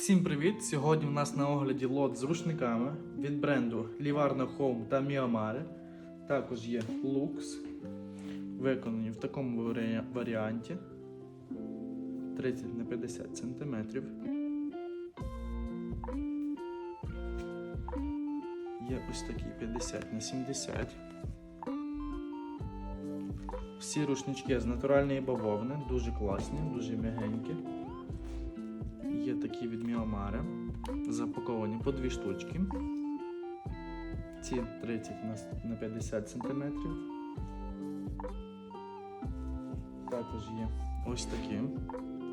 Всім привіт! Сьогодні у нас на огляді лот з рушниками від бренду Livarno Home та Miamare. Також є Lux, виконані в такому варіанті 30 на 50 см. Є ось такі 50 на 70 Всі рушнички з натуральної бавовни, дуже класні, дуже м'ягенькі. Такі від Міомари, запаковані по дві штучки. Ці 30 на, на 50 см. Також є ось такі,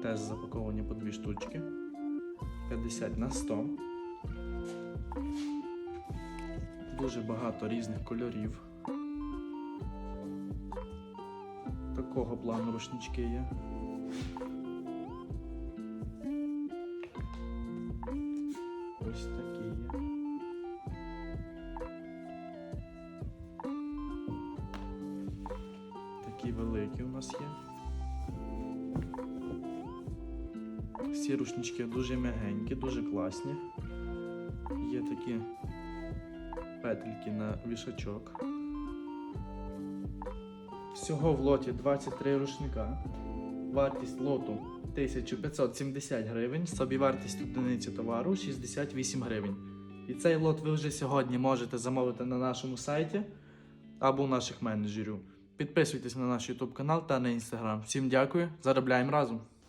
теж запаковані по дві штучки. 50 на 100. Дуже багато різних кольорів. Такого плану рушнички є. Такі великі у нас є. Всі рушнички дуже м'ягенькі, дуже класні. Є такі петельки на вішачок. Всього в лоті 23 рушника. Вартість лоту 1570 гривень, собівартість одиниці товару 68 гривень. І цей лот ви вже сьогодні можете замовити на нашому сайті або у наших менеджерів. Підписуйтесь на наш YouTube канал та на Instagram. Всім дякую, заробляємо разом!